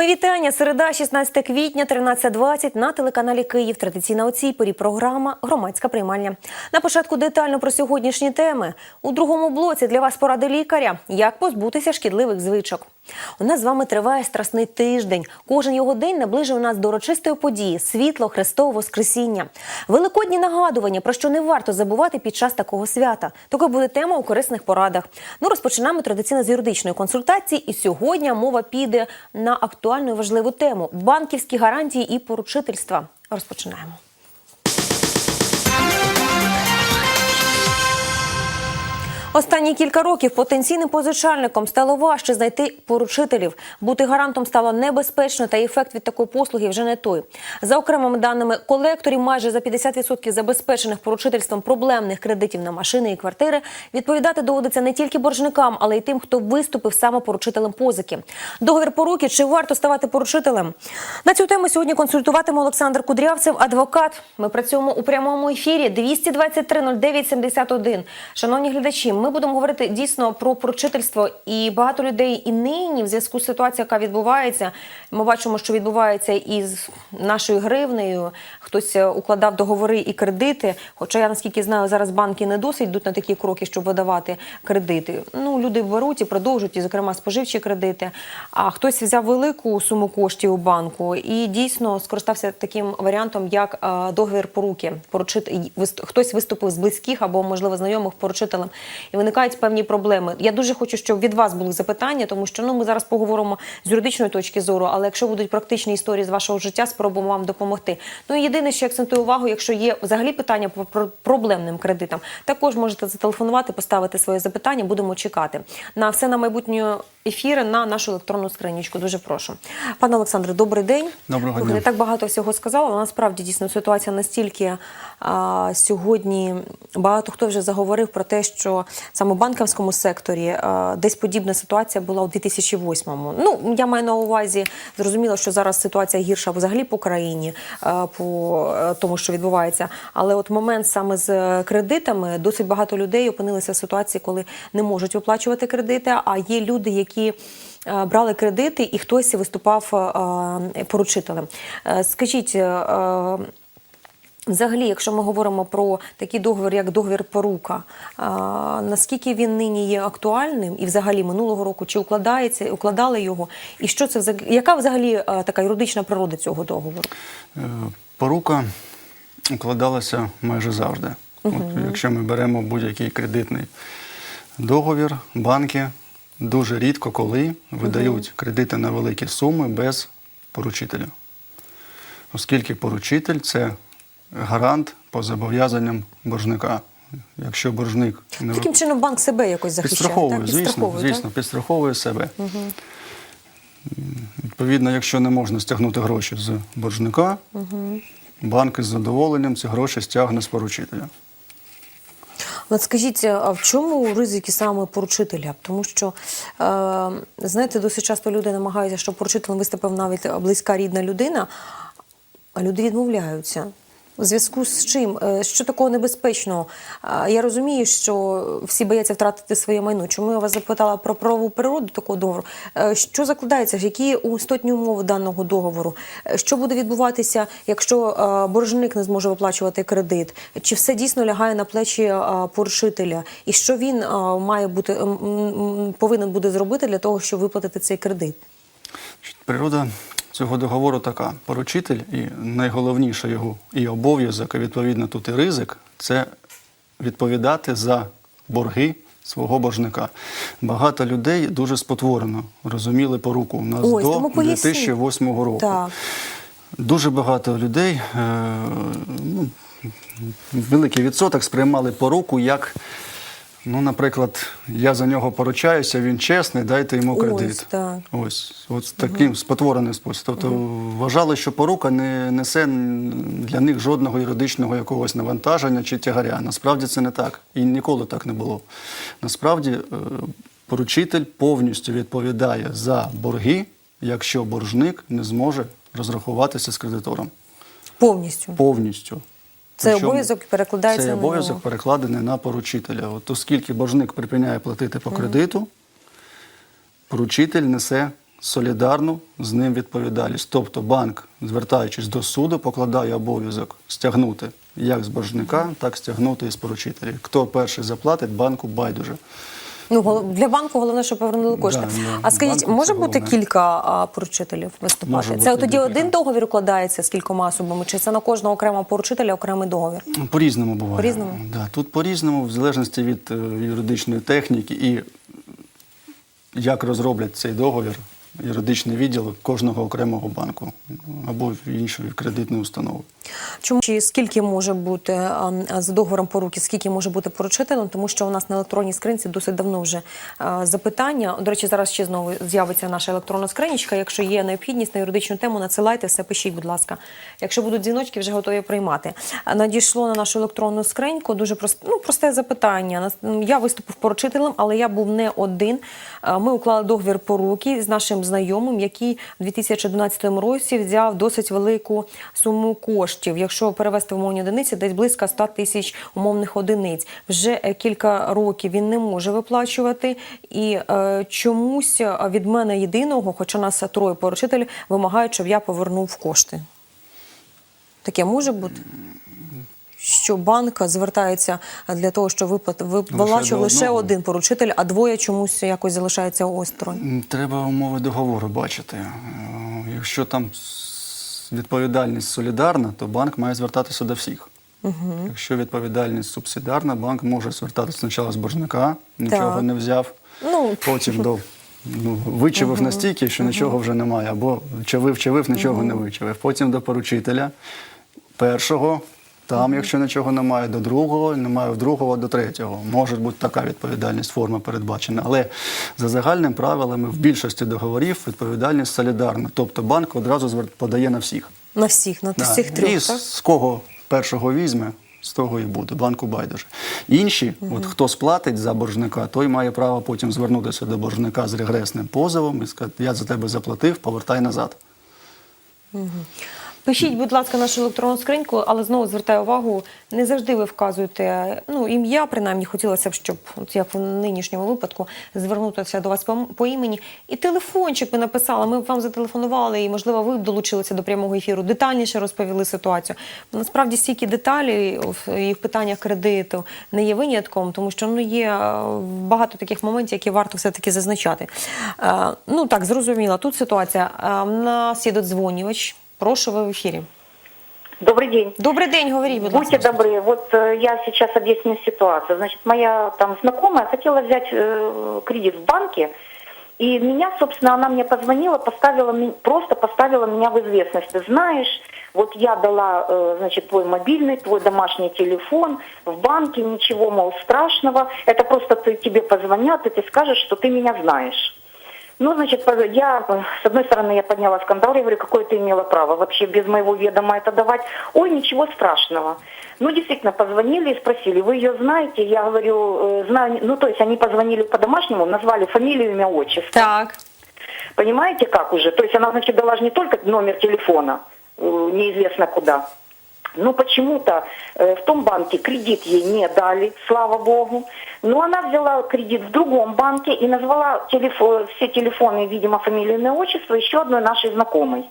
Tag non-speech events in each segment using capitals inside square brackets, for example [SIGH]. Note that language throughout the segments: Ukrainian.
Мої вітання. Середа, 16 квітня, 13.20 на телеканалі Київ. Традиційна у цій порі програма Громадська приймальня. На початку детально про сьогоднішні теми. У другому блоці для вас поради лікаря. Як позбутися шкідливих звичок. У нас з вами триває страсний тиждень. Кожен його день наближує нас до урочистої події світло Христового Воскресіння. Великодні нагадування, про що не варто забувати під час такого свята. Такою буде тема у корисних порадах. Ну розпочинаємо традиційно з юридичної консультації. І сьогодні мова піде на актуальну і важливу тему банківські гарантії і поручительства. Розпочинаємо. Останні кілька років потенційним позичальникам стало важче знайти поручителів. Бути гарантом стало небезпечно, та ефект від такої послуги вже не той. За окремими даними колекторів, майже за 50% забезпечених поручительством проблемних кредитів на машини і квартири відповідати доводиться не тільки боржникам, але й тим, хто виступив саме поручителем позики. Договір поруки чи варто ставати поручителем? На цю тему сьогодні консультуватиме Олександр Кудрявцев, адвокат. Ми працюємо у прямому ефірі 223 09 71. Шановні глядачі, ми будемо говорити дійсно про поручительство і багато людей і нині в зв'язку з ситуацією, яка відбувається. Ми бачимо, що відбувається із нашою гривнею. Хтось е, укладав договори і кредити. Хоча я наскільки знаю, зараз банки не досить йдуть на такі кроки, щоб видавати кредити. Ну люди беруть і продовжують, і зокрема споживчі кредити. А хтось взяв велику суму коштів у банку і дійсно скористався таким варіантом, як е, договір поруки. Поручити хтось виступив з близьких або можливо знайомих поручителем, і виникають певні проблеми. Я дуже хочу, щоб від вас були запитання, тому що ну ми зараз поговоримо з юридичної точки зору. Але якщо будуть практичні історії з вашого життя, спробуємо вам допомогти. Ну і єдине, що акцентую увагу, якщо є взагалі питання по про- проблемним кредитам, також можете зателефонувати, поставити своє запитання. Будемо чекати на все на майбутнє ефіри на нашу електронну скринічку. Дуже прошу, пане Олександре, добрий день. Доброго дня. так багато всього сказала. але Насправді дійсно ситуація настільки сьогодні багато хто вже заговорив про те, що саме в банківському секторі десь подібна ситуація була у 2008-му. Ну я маю на увазі, зрозуміло, що зараз ситуація гірша взагалі по країні, по е, тому, що відбувається. Але от момент саме з кредитами досить багато людей опинилися в ситуації, коли не можуть виплачувати кредити. А є люди, які е, брали кредити, і хтось виступав е, поручителем. Скажіть. Е, Взагалі, якщо ми говоримо про такий договір, як договір порука, а, наскільки він нині є актуальним, і взагалі минулого року чи укладається, укладали його, і що це яка взагалі а, така юридична природа цього договору? Е, Порука укладалася майже завжди. От, якщо ми беремо будь-який кредитний договір, банки дуже рідко коли видають кредити на великі суми без поручителя. Оскільки поручитель це гарант по зобов'язанням боржника. Якщо боржник не Таким чином банк себе якось захищає. підстраховує, так? звісно, Підстраховує, так? звісно, підстраховує себе. Відповідно, якщо не можна стягнути гроші з боржника, банк із задоволенням ці гроші стягне з поручителя. От скажіть, а в чому ризики саме поручителя? Тому що, е, знаєте, досить часто люди намагаються, щоб поручителем виступив навіть близька рідна людина, а люди відмовляються. У зв'язку з чим? Е, Що такого небезпечного? Я розумію, що всі бояться втратити своє майно. Чому я вас запитала про правову природу такого договору? Е, Що закладається? Які істотні умови даного договору? Е, Що буде відбуватися, якщо боржник не зможе виплачувати кредит? Чи все дійсно лягає на плечі поручителя? І що він має бути повинен буде зробити для того, щоб виплатити цей кредит? Природа цього договору така: поручитель, і найголовніше його і обов'язок, і відповідно тут і ризик це відповідати за борги свого боржника. Багато людей дуже спотворено розуміли поруку у нас Ось, до тому поясніть. 2008 року. Так. Дуже багато людей, е, ну, великий відсоток сприймали поруку як, ну, наприклад, я за нього поручаюся, він чесний, дайте йому Ось, кредит. так. Ось, от таким спотвореним способом. Тобто вважали, що порука не несе для них жодного юридичного якогось навантаження чи тягаря. Насправді це не так. І ніколи так не було. Насправді е, поручитель повністю відповідає за борги, якщо боржник не зможе розрахуватися з кредитором. Повністю. Повністю. Це Причому обов'язок перекладається Цей на обов'язок перекладений на поручителя. От оскільки боржник припиняє платити по кредиту, поручитель несе солідарну з ним відповідальність. Тобто банк, звертаючись до суду, покладає обов'язок стягнути як з боржника, так стягнути і з поручителя. Хто перший заплатить, банку байдуже. Ну, для банку головне, щоб повернули кошти. Да, да. А скажіть, Банку може бути головне. кілька а, поручителів виступати? Може це бути тоді один договір укладається з кількома особами, чи це на кожного окремого поручителя окремий договір? По-різному буває. По-різному? Да, тут по-різному, в залежності від е, юридичної техніки і як розроблять цей договір юридичний відділ кожного окремого банку або іншої кредитної установи. Чому чи скільки може бути а, за договором поруки, скільки може бути поручителем? Тому що у нас на електронній скринці досить давно вже запитання. До речі, зараз ще знову з'явиться наша електронна скринічка. Якщо є необхідність на юридичну тему, надсилайте все, пишіть, будь ласка. Якщо будуть дзвіночки, вже готові приймати. Надійшло на нашу електронну скриньку дуже просте, ну, просте запитання. Я виступив поручителем, але я був не один. Ми уклали договір поруки з нашим знайомим, який у 2011 році взяв досить велику суму коштів. Якщо перевести в умовні одиниці, десь близько 100 тисяч умовних одиниць. Вже е, кілька років він не може виплачувати. І е, чомусь е, від мене єдиного, хоча нас троє поручителів, вимагають, щоб я повернув кошти. Таке може бути? Що банк звертається для того, щоб виплат виплачував лише один поручитель, а двоє чомусь якось залишаються осторонь. Треба умови договору бачити. Е, Якщо там відповідальність солідарна, то банк має звертатися до всіх. Якщо відповідальність субсидарна, банк може звертатися спочатку з боржника, нічого Так. не взяв, Ну, потім до ну, вичавив настільки, що нічого вже немає, або чавив, чавив, нічого не вичавив. Потім до поручителя першого. Там, якщо нічого немає, до другого, немає в другого, до третього. Може бути така відповідальність, форма передбачена. Але за загальним правилами в більшості договорів відповідальність солідарна. Тобто банк одразу подає на всіх. на всіх, на Да. всіх трьох, І так? з кого першого візьме, з того і буде. Банку байдуже. Інші, от хто сплатить за боржника, той має право потім звернутися до боржника з регресним позовом і сказати, я за тебе заплатив, повертай назад. Пишіть, будь ласка, нашу електронну скриньку, але знову звертаю увагу, не завжди ви вказуєте ну, ім'я, принаймні хотілося б, щоб, от як в нинішньому випадку, звернутися до вас по, по імені. І телефончик ви написали, ми вам зателефонували, і, можливо, ви б долучилися до прямого ефіру, детальніше розповіли ситуацію. Насправді, стільки деталі і в питаннях кредиту не є винятком, тому що ну, є е, багато таких моментів, які варто все-таки зазначати. Е, ну так, зрозуміло, тут ситуація. Е, У нас є додзвонювач. Прошу ви в ефірі. Добрый день. Добрий день, говоріть, будь ласка. Будьте добры, вот э, я сейчас объясню ситуацию. Значит, моя там знакомая хотела взять э, кредит в банке, и меня, собственно, она мне позвонила, поставила, ми- просто поставила меня в известность. Ты знаешь, вот я дала, э, значит, твой мобильный, твой домашний телефон в банке, ничего, мол, страшного. Это просто ты, тебе позвонят, и ты скажешь, что ты меня знаешь. Ну, значит, по- я, э, с одной стороны, я подняла скандал, я говорю, какое ты имела право вообще без моего ведома это давать? Ой, ничего страшного. Ну, действительно, позвонили и спросили, вы ее знаете? Я говорю, «Э, знаю, ну, то есть они позвонили по-домашнему, назвали фамилию, имя, отчество. Так. Понимаете, как уже? То есть она, значит, дала же не только номер телефона, э, неизвестно куда. Но почему-то э, в том банке кредит ей не дали, слава богу. Но она взяла кредит в другом банке и назвала телефо- все телефоны, видимо, фамилию, имя, отчество еще одной нашей знакомой.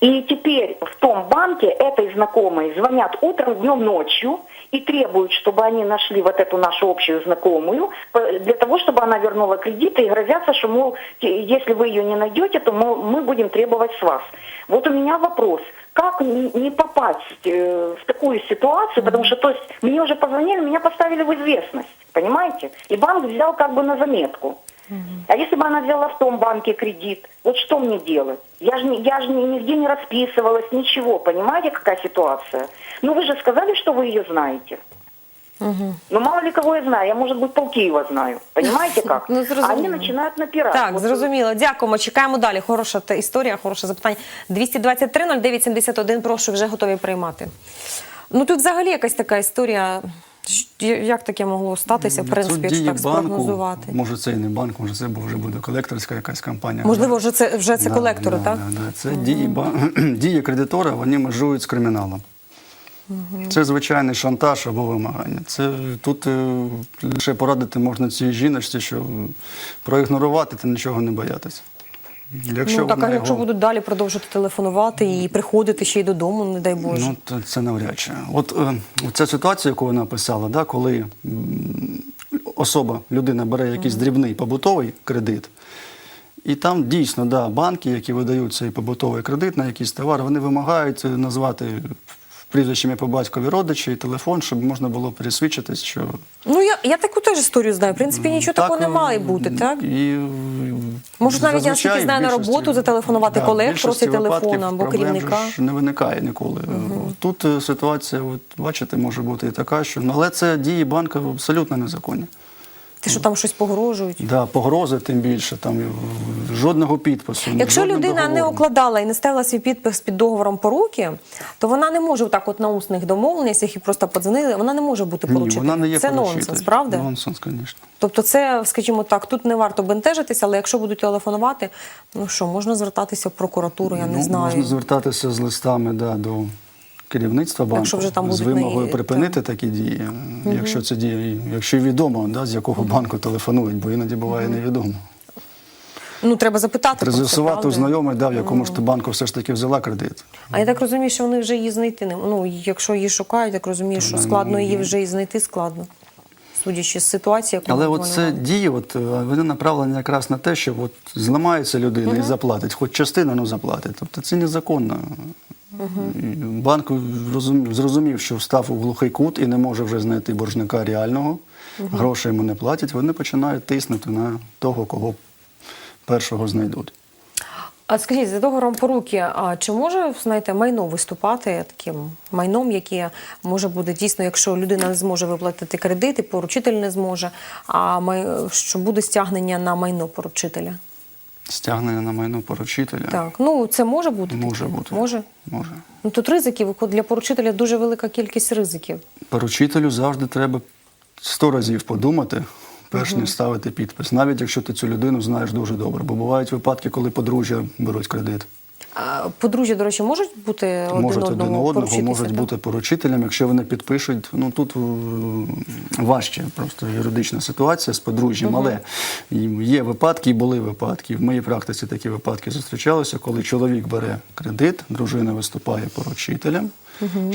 И теперь в том банке этой знакомой звонят утром, днем, ночью и требуют, чтобы они нашли вот эту нашу общую знакомую, по- для того, чтобы она вернула кредиты и грозятся, что, мол, те- если вы ее не найдете, то мы, мы будем требовать с вас. Вот у меня вопрос. Как не не попасть э, в такую ситуацию, потому что то есть мне уже позвонили, меня поставили в известность, понимаете? И банк взял как бы на заметку. А если бы она взяла в том банке кредит, вот что мне делать? Я же, не- я же ни- нигде не расписывалась, ничего, понимаете, какая ситуация? Ну вы же сказали, что вы ее знаете. Ну мало ли кого я знаю, я, может быть, полкиева знаю. Понимаете как? [LAUGHS] Ну, а они зрозуміло. начинают напирать. Так, Вот зрозуміло. Дякуємо. Чекаємо далі. Хороша та історія, хороше запитання. 223 09 71, прошу, вже готові приймати. Ну тут взагалі якась така історія. Як таке могло статися, в принципі, якщо дії так спрогнозувати? може це і не банк, може це вже буде колекторська якась компанія. Можливо, вже це вже це Да, колектори, да, так? Да, да. Це дії, ба- [CLEARS THROAT] дії кредитора, вони межують з криміналом. Це звичайний шантаж або вимагання. Це тут е, лише порадити можна цій жіночці, що проігнорувати та нічого не боятися. Якщо ну так, а якщо його- будуть далі продовжувати телефонувати і приходити ще й додому, не дай Боже. Ну, то це навряд чи. От е, ця ситуація, яку вона описала, да, коли особа, людина бере якийсь дрібний побутовий кредит, і там дійсно да, банки, які видають цей побутовий кредит на якийсь товар, вони вимагають е, назвати прізвище ім'я по батькові родичі і телефон, щоб можна було пересвідчитись, що Ну я, я таку теж історію знаю. В принципі, нічого такого не е, має бути, так? І, Може, навіть, я наскільки знаю, на роботу зателефонувати да, колег, просить телефона або керівника. ж не виникає ніколи. Тут е, ситуація, от, бачите, може бути і така, що але це дії банка абсолютно незаконні. Ти що там щось погрожують. Да, погрози тим більше, там жодного підпису. Якщо людина не укладала і не ставила свій підпис під договором поруки, то вона не може так от на усних домовленостях і просто подзвонили, вона не може бути Ні, поручителем. вона не є Це нонсенс, правда? Нонсенс, звісно. Тобто, це, скажімо так, тут не варто бентежитися, але якщо будуть телефонувати, ну що, можна звертатися в прокуратуру, я не ну, знаю. Можна звертатися з листами да, до керівництва банку вже там з вимогою на- припинити такі дії, якщо це дії, якщо відомо, да, з якого банку телефонують, бо іноді буває невідомо. Ну, треба запитати. з'ясувати у знайомих, да, в якому ж ти банку все ж таки взяла кредит. А я так розумію, що вони вже її знайти не ну, якщо її шукають, так розумію, що складно її вже і знайти складно. Судячи з ситуації, яку Але от це дії, от, е, вони направлені якраз на те, що от зламається людина і заплатить, хоч частину ну, заплатить. Тобто це незаконно. Банк зрозумів, що встав у глухий кут і не може вже знайти боржника реального, грошей йому не платять, вони починають тиснути на того, кого першого знайдуть. А скажіть, за договором поруки, а чи може знаєте, майно виступати таким майном, яке може бути дійсно, якщо людина не зможе виплатити кредит, і поручитель не зможе, а що буде стягнення на майно поручителя? Стягнення на майно поручителя Так, ну це може бути може таке? бути. Може. Може. Ну тут ризиків для поручителя дуже велика кількість ризиків. Поручителю завжди треба сто разів подумати, перш ніж ставити підпис, навіть якщо ти цю людину знаєш дуже добре. Бо бувають випадки, коли подружжя беруть кредит. Подружжя, до речі, можуть бути один можуть один одного, поручитися, можуть так? бути поручителем, якщо вони підпишуть. Ну тут е, важче просто юридична ситуація з подружжям, але є випадки, і були випадки. В моїй практиці такі випадки зустрічалися, коли чоловік бере кредит, дружина виступає поручителем.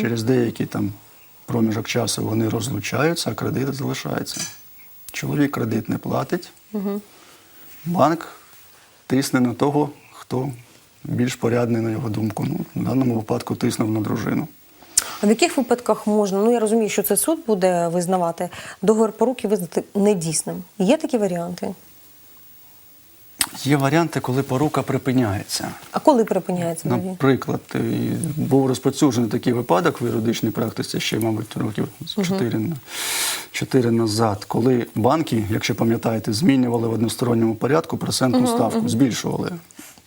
Через деякий там проміжок часу вони розлучаються, а кредит залишається. Чоловік кредит не платить, банк тисне на того, хто більш порядний на його думку. Ну, в даному випадку тиснув на дружину. А в яких випадках можна? Ну я розумію, що це суд буде визнавати договір поруки визнати недійсним. Є такі варіанти? Є варіанти, коли порука припиняється. А коли припиняється? Наприклад, був розповсюджений такий випадок в юридичній практиці ще, мабуть, років з чотири, на- чотири назад, коли банки, якщо пам'ятаєте, змінювали в односторонньому порядку процентну ставку, збільшували.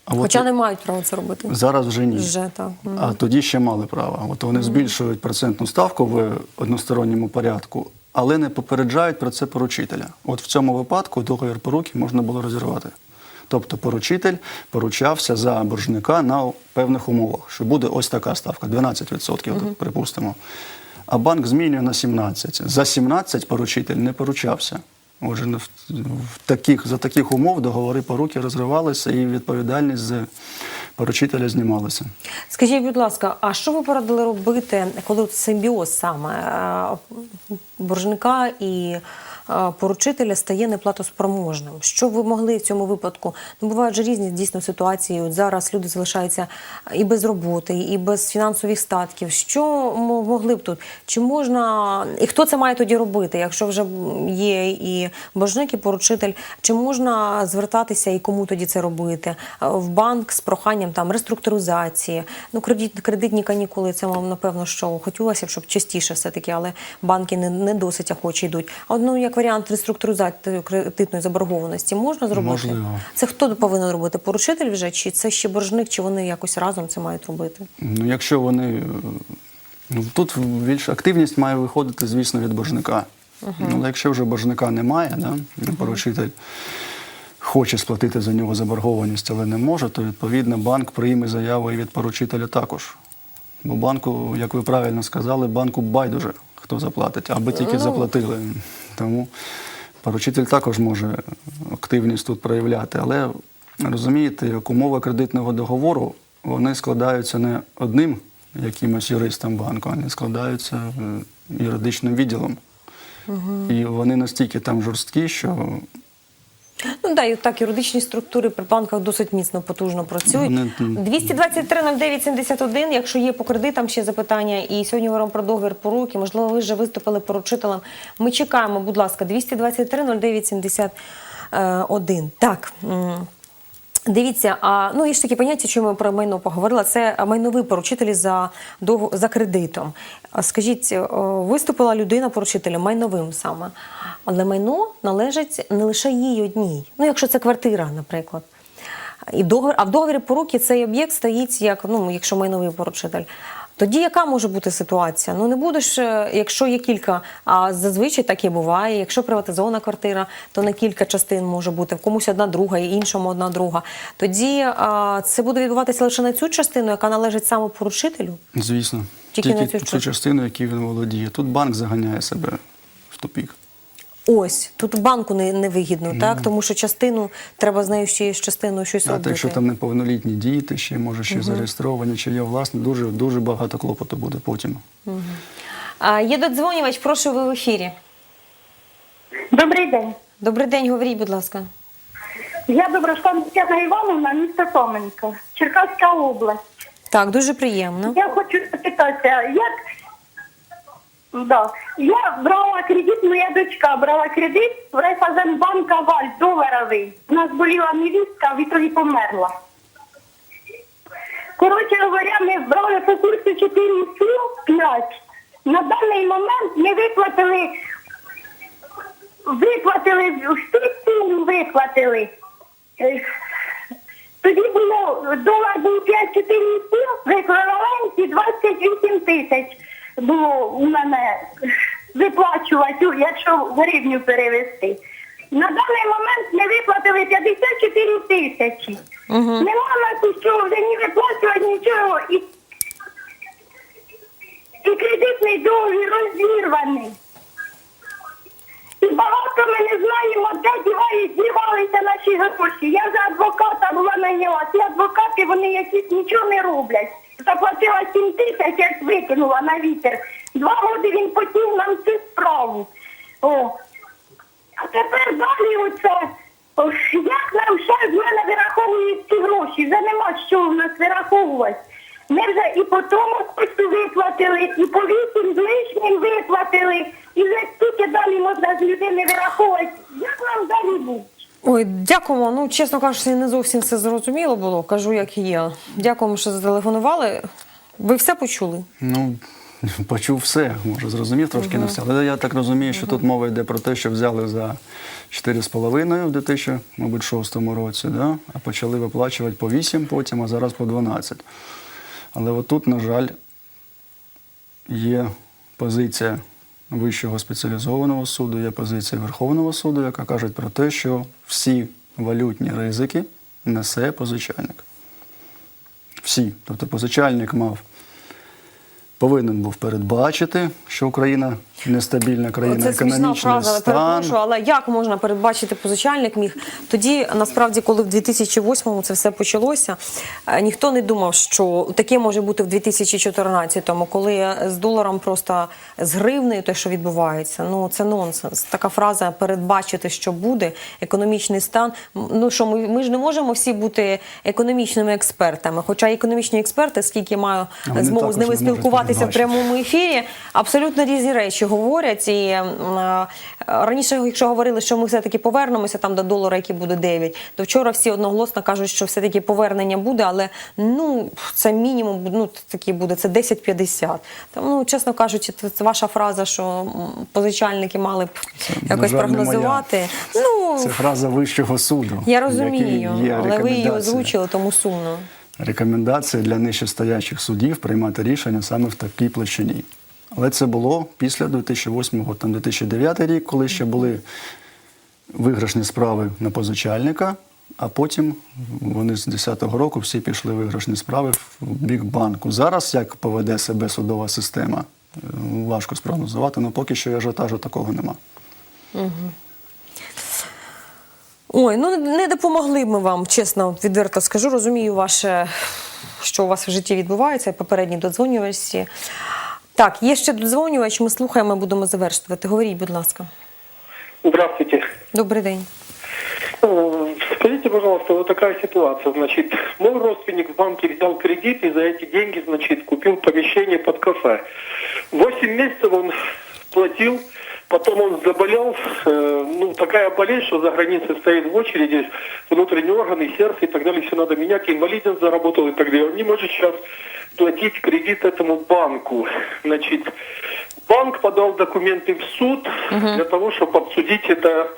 А от Хоча не мають права це робити. Зараз вже ні. Вже так. А тоді ще мали право. От вони збільшують процентну ставку в односторонньому порядку, але не попереджають про це поручителя. От в цьому випадку договір поруки можна було розірвати. Тобто поручитель поручався за боржника на певних умовах, що буде ось така ставка 12%, от, припустимо. А банк змінює на 17%. За 17 поручитель не поручався. Отже, в, в таких, за таких умов договори поруки розривалися і відповідальність з поручителя знімалася. Скажіть, будь ласка, а що ви порадили робити, коли симбіоз саме е, боржника і поручителя стає неплатоспроможним? Що ви могли в цьому випадку? Ну, бувають же різні дійсно ситуації. От зараз люди залишаються і без роботи, і без фінансових статків. Що могли б тут? Чи можна і хто це має тоді робити? Якщо вже є і боржник, і поручитель, чи можна звертатися і кому тоді це робити? Е, В банк з проханням там реструктуризації, ну кредит, кредитні канікули. Це мав напевно, що хотілося б, щоб частіше все таки, але банки не, не досить охоче йдуть. А от, ну, як варіант реструктуризації кредитної заборгованості можна зробити? Можливо. Це хто повинен робити? Поручитель вже чи це ще боржник, чи вони якось разом це мають робити? Ну, якщо вони. Ну, тут більш активність має виходити, звісно, від боржника. Ну, але якщо вже боржника немає, да, поручитель хоче сплатити за нього заборгованість, але не може, то відповідно банк прийме заяву і від поручителя також. Бо банку, як ви правильно сказали, банку байдуже, хто заплатить, аби тільки заплатили. Тому поручитель також може активність тут проявляти. Але розумієте, як умови кредитного договору вони складаються не одним якимось юристом банку, вони складаються е, юридичним відділом. І вони настільки там жорсткі, що Ну да, і так юридичні структури при банках досить міцно потужно працюють. Вони, м, 223-09-71, якщо є по кредитам ще запитання, і сьогодні говоримо про договір по руки, можливо, ви вже виступили поручителем. Ми чекаємо, будь ласка, 223-09-71. Так. Дивіться, а ну є ж такі поняття, що ми про майно поговорили. Це майнові поручителі за за кредитом. Скажіть, виступила людина поручителем майновим саме, але майно належить не лише їй одній. Ну, якщо це квартира, наприклад. І договір, а в договорі поруки цей об'єкт стоїть як ну, якщо майновий поручитель. Тоді яка може бути ситуація? Ну не будеш, е, якщо є кілька, а зазвичай так і буває. Якщо приватизована квартира, то на кілька частин може бути в комусь одна друга, і іншому одна друга. Тоді а, це буде відбуватися лише на цю частину, яка належить саме поручителю. звісно, Тільки тільки, на цю частину. частину, яку він володіє. Тут банк заганяє себе в тупік. Ось тут банку не, не вигідно, так тому що частину треба з нею ще з частиною щось А робити. так, якщо там неповнолітні діти, ще може ще зареєстровані, чи є власне, дуже дуже багато клопоту буде потім. А, є додзвонювач, прошу ви в ефірі. Добрий день. Добрий день, говоріть, будь ласка. Я Доброштан Тетяна Івановна, місто Томенька, Черкаська область. Так, дуже приємно. Я хочу запитатися, як да. я брала кредит, моя дочка брала кредит в Райфазенбанка Валь, доларовий. У нас боліла невістка, а в ітогі померла. Коротше говоря, ми брали по курсу 4,5. На даний момент ми виплатили виплатили, суму виплатили. Е, Тоді було долар був 5-4 в еквіваленті 28 тисяч було у мене виплачувати, якщо в гривню перевести. На даний момент ми виплатили 54 тисячі. Нема нас нічого, вже ні виплачувати нічого. І, і кредитний договір розірваний. І багато ми не знаємо, де дівають, дівалися наші гроші. Я за адвоката була найняла. Ці адвокати, вони якісь нічого не роблять. Заплатила 7 тисяч, як викинула на вітер. Два роки він потів нам цю справу. О. А тепер далі оце. Ох, Як нам ще з мене вираховують ці гроші? Вже що в нас вираховувати. Ми вже і по тому курсу виплатили, і по вісім з лишнім виплатили, і вже скільки далі можна з людини вираховувати. Як вам далі буде? Ой, дякуємо. Ну, чесно кажучи, не зовсім все зрозуміло було. Кажу, як є. Дякуємо, що зателефонували. Ви все почули? Ну, [LAUGHS] почув все, може, зрозумів трошки не все. Але я так розумію, що тут мова йде про те, що взяли за 4,5 в 2006 році, да? а почали виплачувати по 8 потім, а зараз по 12. Але отут, на жаль, є позиція Вищого спеціалізованого суду, є позиція Верховного суду, яка каже про те, що всі валютні ризики несе позичальник. Всі. Тобто позичальник мав повинен був передбачити, що Україна нестабільна країна, Це смішна економічний фраза, але перепрошую, але як можна передбачити позичальник міг? Тоді, насправді, коли в 2008-му це все почалося, е, ніхто не думав, що таке може бути в 2014-му, коли з доларом просто з гривнею те, що відбувається. Ну це нонсенс. Така фраза передбачити, що буде, економічний стан. Ну що ми, ми ж не можемо всі бути економічними експертами. Хоча економічні експерти, скільки маю змогу з ними спілкуватися в прямому ефірі, абсолютно різні речі говорять. І е, раніше, якщо говорили, що ми все-таки повернемося там до долара, який буде 9, то вчора всі одноголосно кажуть, що все-таки повернення буде, але ну це мінімум ну, такий буде, це 10-50. Тому, ну, чесно кажучи, це, це ваша фраза, що позичальники мали б якось жаль, прогнозувати. Ну, Це фраза Вищого суду. я розумію, але ви її озвучили, тому сумно. Рекомендація для нижчестоящих судів приймати рішення саме в такій площині. Але це було після 2008 там 2009 рік, коли ще були виграшні справи на позичальника, а потім вони з 2010 року всі пішли виграшні справи в бік банку. Зараз як поведе себе судова система, е, важко спрогнозувати, але поки що ажіотажу такого нема. Ой, ну не допомогли ми вам, чесно, відверто скажу. Розумію ваше, що у вас в житті відбувається, попередні додзвонювачі. Так, є ще додзвонювач, ми слухаємо, будемо завершувати. Говоріть, будь ласка. Здравствуйте. Добрий день. Скажіть, Скажите, пожалуйста, вот такая ситуация. Значит, мой родственник в банке взял кредит и за эти деньги, значит, купил помещение под кафе. Восемь месяцев он платил, потом он заболел. э, ну, такая болезнь, что за границей стоит в очереди, внутренние органы, сердце и так далее, все надо менять. Инвалидность заработал и так далее. Он не может сейчас платить кредит этому банку. Значит, банк подал документы в суд для того, чтобы обсудить это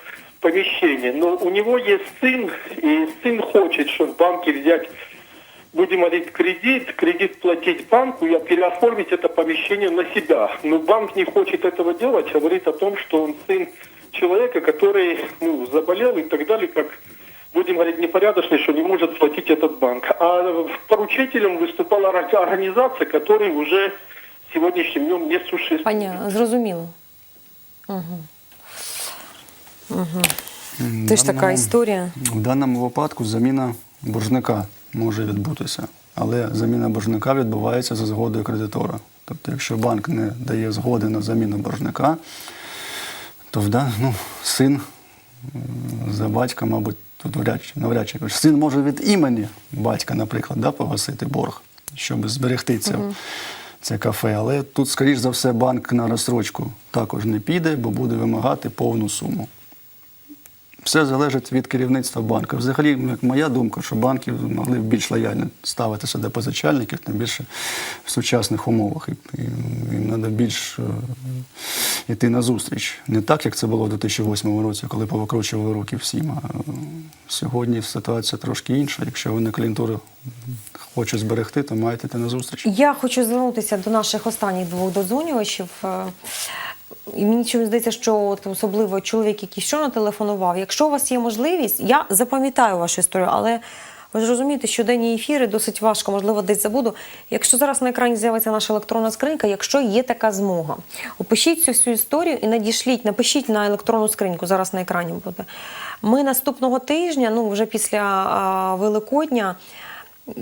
помещение. Но у него есть сын, и сын хочет, чтобы в банке взять, будем говорить, кредит, кредит платить банку и переоформить это помещение на себя. Но банк не хочет этого делать, а говорит о том, что он сын человека, который ну, заболел и так далее, как будем говорить, непорядочный, что не может платить этот банк. А поручителем выступала ора- организация, которая уже сегодняшним днем не существует. Паня, зрозуміло. Угу. Угу. Теж така історія. В даному випадку заміна боржника Може відбутися, але заміна боржника відбувається за згодою кредитора. Тобто, якщо банк не дає згоди на заміну боржника, то вда, ну, син за батька, мабуть, тут навряд чи, навряд чи. Син може від імені батька, наприклад, да, погасити борг, щоб зберегти це, це кафе. Але тут, скоріш за все, банк на розстрочку також не піде, бо буде вимагати повну суму. Все залежить від керівництва банку. Взагалі, як моя думка, що банки могли б більш лояльно ставитися до позичальників, тим більше в сучасних умовах. І, їм треба більш е, йти на зустріч. Не так, як це було в 2008 році, коли повикручували руки всім. А е, сьогодні ситуація трошки інша. Якщо вони клієнтуру хочуть зберегти, то маєте йти на зустріч. Я хочу звернутися до наших останніх двох додзвонювачів. І мені чомусь здається, що от особливо чоловік, який щойно телефонував, якщо у вас є можливість, я запам'ятаю вашу історію, але ви ж розумієте, що денні ефіри досить важко, можливо, десь забуду. Якщо зараз на екрані з'явиться наша електронна скринька, якщо є така змога, опишіть цю всю історію і надішліть, напишіть на електронну скриньку, зараз на екрані буде. Ми наступного тижня, ну вже після а, Великодня.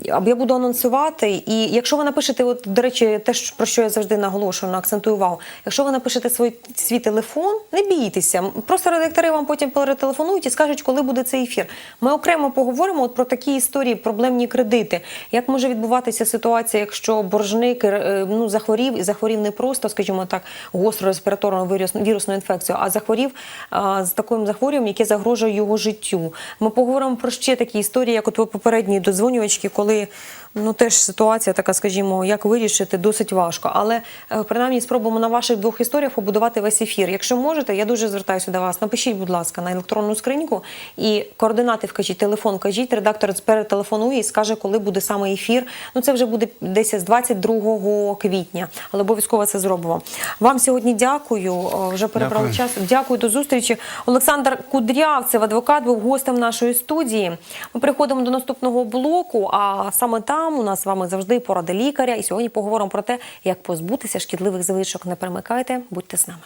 Я буду анонсувати, і якщо ви напишете, от до речі, те, про що я завжди наголошую, акцентую увагу. Якщо ви напишете свій, свій телефон, не бійтеся. Просто редактори вам потім перетелефонують і скажуть, коли буде цей ефір. Ми окремо поговоримо от про такі історії, проблемні кредити. Як може відбуватися ситуація, якщо боржник е, ну, захворів і захворів не просто, скажімо так, гостро респіраторну вірус- вірусну інфекцію, а захворів а, з таким захворюванням, яке загрожує його життю. Ми поговоримо про ще такі історії, як от попередні дозвонювачки, коли ну теж ситуація така, скажімо, як вирішити, досить важко. Але е, принаймні спробуємо на ваших двох історіях побудувати весь ефір. Якщо можете, я дуже звертаюся до вас. Напишіть, будь ласка, на електронну скриньку і координати вкажіть, телефон кажіть. Редактор перетелефонує і скаже, коли буде саме ефір. Ну це вже буде десь з 22 квітня, але обов'язково це зробимо. Вам сьогодні дякую. Вже перебрали Дякую. час. Дякую до зустрічі. Олександр Кудрявцев, адвокат, був гостем нашої студії. Ми переходимо до наступного блоку. А саме там у нас з вами завжди поради лікаря. І сьогодні поговоримо про те, як позбутися шкідливих звичок. Не перемикайте, будьте з нами.